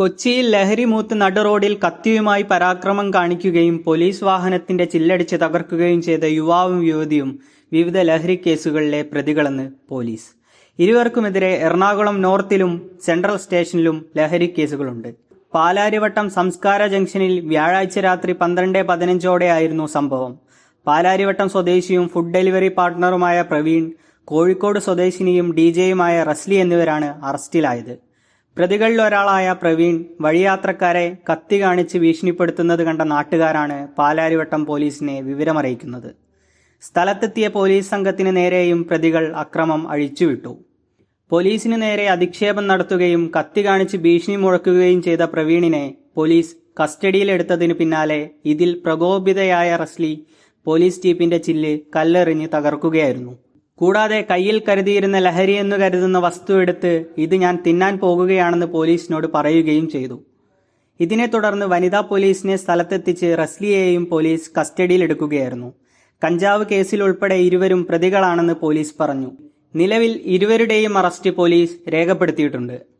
കൊച്ചിയിൽ ലഹരി മൂത്ത് നടുറോഡിൽ കത്തിയുമായി പരാക്രമം കാണിക്കുകയും പോലീസ് വാഹനത്തിന്റെ ചില്ലടിച്ച് തകർക്കുകയും ചെയ്ത യുവാവും യുവതിയും വിവിധ ലഹരി കേസുകളിലെ പ്രതികളെന്ന് പോലീസ്. ഇരുവർക്കുമെതിരെ എറണാകുളം നോർത്തിലും സെൻട്രൽ സ്റ്റേഷനിലും ലഹരി കേസുകളുണ്ട്. പാലാരിവട്ടം സംസ്കാര ജംഗ്ഷനിൽ വ്യാഴാഴ്ച രാത്രി പന്ത്രണ്ട് പതിനഞ്ചോടെയായിരുന്നു സംഭവം. പാലാരിവട്ടം സ്വദേശിയും ഫുഡ് ഡെലിവറി പാർട്ട്ണറുമായ പ്രവീൺ കോഴിക്കോട് സ്വദേശിനിയും ഡി ജെയുമായ റസ്ലി എന്നിവരാണ് അറസ്റ്റിലായത്. പ്രതികളിൽ ഒരാളായ പ്രവീൺ വഴിയാത്രക്കാരെ കത്തി കാണിച്ച് ഭീഷണിപ്പെടുത്തുന്നത് കണ്ട നാട്ടുകാരാണ് പാലാരിവട്ടം പോലീസിനെ വിവരമറിയിക്കുന്നത്. സ്ഥലത്തെത്തിയ പോലീസ് സംഘത്തിന് നേരെയും പ്രതികൾ അക്രമം അഴിച്ചുവിട്ടു. പോലീസിനു നേരെ അധിക്ഷേപം നടത്തുകയും കത്തി കാണിച്ച് ഭീഷണി മുഴക്കുകയും ചെയ്ത പ്രവീണിനെ പോലീസ് കസ്റ്റഡിയിലെടുത്തതിനു പിന്നാലെ ഇതിൽ പ്രകോപിതയായ റസ്ലി പോലീസ് ജീപ്പിന്റെ ചില്ല് കല്ലെറിഞ്ഞ് തകർക്കുകയായിരുന്നു. കൂടാതെ കയ്യിൽ കരുതിയിരുന്ന ലഹരി എന്ന് കരുതുന്ന വസ്തു എടുത്ത് ഇത് ഞാൻ തിന്നാൻ പോകുകയാണെന്ന് പോലീസിനോട് പറയുകയും ചെയ്തു. ഇതിനെ തുടർന്ന് വനിതാ പോലീസിനെ സ്ഥലത്തെത്തിച്ച് റസ്ലിയെയും പോലീസ് കസ്റ്റഡിയിലെടുക്കുകയായിരുന്നു കഞ്ചാവ് കേസിൽ ഉൾപ്പെടെ ഇരുവരും പ്രതികളാണെന്ന് പോലീസ് പറഞ്ഞു. നിലവിൽ ഇരുവരുടെയും അറസ്റ്റ് പോലീസ് രേഖപ്പെടുത്തിയിട്ടുണ്ട്.